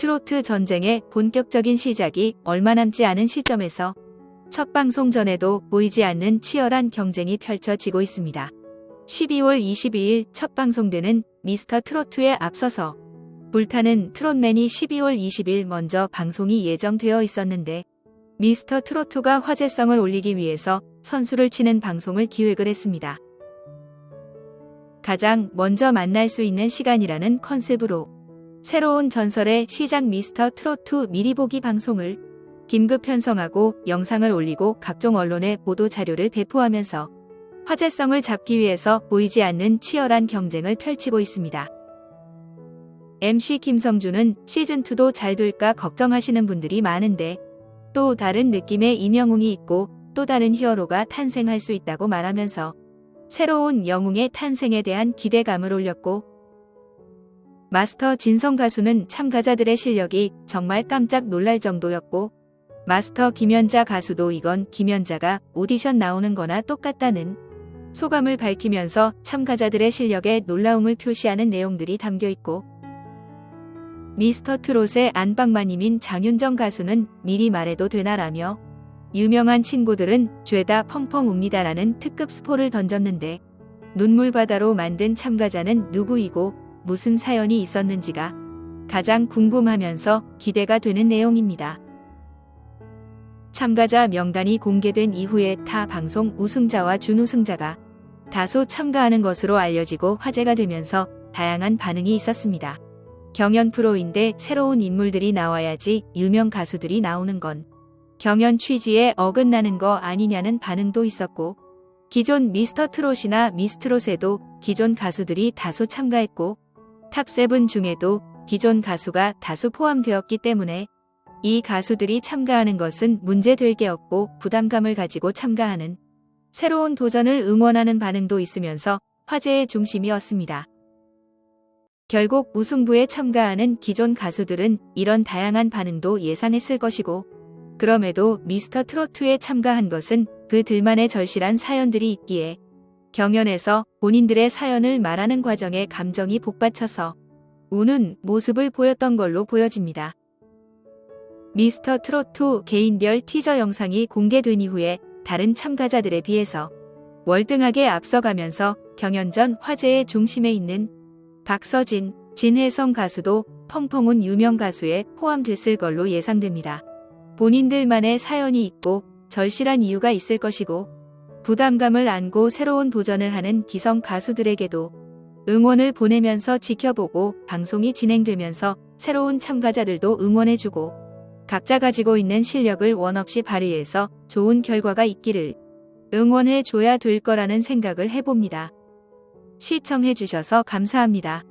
트로트 전쟁의 본격적인 시작이 얼마 남지 않은 시점에서 첫 방송 전에도 보이지 않는 치열한 경쟁이 펼쳐지고 있습니다. 12월 22일 첫 방송되는 미스터 트로트에 앞서서 불타는 트롯맨이 12월 20일 먼저 방송이 예정되어 있었는데 미스터 트로트가 화제성을 올리기 위해서 선수를 치는 방송을 기획을 했습니다. 가장 먼저 만날 수 있는 시간이라는 컨셉으로 새로운 전설의 시작 미스터 트로트 미리 보기 방송을 긴급 편성하고 영상을 올리고 각종 언론에 보도 자료를 배포하면서 화제성을 잡기 위해서 보이지 않는 치열한 경쟁을 펼치고 있습니다. MC 김성주는 시즌2도 잘 될까 걱정하시는 분들이 많은데 또 다른 느낌의 임영웅이 있고 또 다른 히어로가 탄생할 수 있다고 말하면서 새로운 영웅의 탄생에 대한 기대감을 올렸고 마스터 진성 가수는 참가자들의 실력이 정말 깜짝 놀랄 정도였고 마스터 김연자 가수도 이건 김연자가 오디션 나오는 거나 똑같다는 소감을 밝히면서 참가자들의 실력에 놀라움을 표시하는 내용들이 담겨 있고 미스터 트롯의 안방마님인 장윤정 가수는 미리 말해도 되나라며 유명한 친구들은 죄다 펑펑 웁니다라는 특급 스포를 던졌는데 눈물바다로 만든 참가자는 누구이고 무슨 사연이 있었는지가 가장 궁금하면서 기대가 되는 내용입니다. 참가자 명단이 공개된 이후에 타 방송 우승자와 준우승자가 다소 참가하는 것으로 알려지고 화제가 되면서 다양한 반응이 있었습니다. 경연 프로인데 새로운 인물들이 나와야지 유명 가수들이 나오는 건 경연 취지에 어긋나는 거 아니냐는 반응도 있었고 기존 미스터 트롯이나 미스트롯에도 기존 가수들이 다수 참가했고 탑7 중에도 기존 가수가 다수 포함되었기 때문에 이 가수들이 참가하는 것은 문제될 게 없고 부담감을 가지고 참가하는 새로운 도전을 응원하는 반응도 있으면서 화제의 중심이었습니다. 결국 우승부에 참가하는 기존 가수들은 이런 다양한 반응도 예상했을 것이고 그럼에도 미스터 트로트에 참가한 것은 그들만의 절실한 사연들이 있기에 경연에서 본인들의 사연을 말하는 과정에 감정이 복받쳐서 우는 모습을 보였던 걸로 보여집니다. 미스터 트로트 개인별 티저 영상이 공개된 이후에 다른 참가자들에 비해서 월등하게 앞서가면서 경연 전 화제의 중심에 있는 박서진, 진혜성 가수도 펑펑운 유명 가수에 포함됐을 걸로 예상됩니다. 본인들만의 사연이 있고 절실한 이유가 있을 것이고 부담감을 안고 새로운 도전을 하는 기성 가수들에게도 응원을 보내면서 지켜보고 방송이 진행되면서 새로운 참가자들도 응원해주고 각자 가지고 있는 실력을 원없이 발휘해서 좋은 결과가 있기를 응원해줘야 될 거라는 생각을 해봅니다. 시청해주셔서 감사합니다.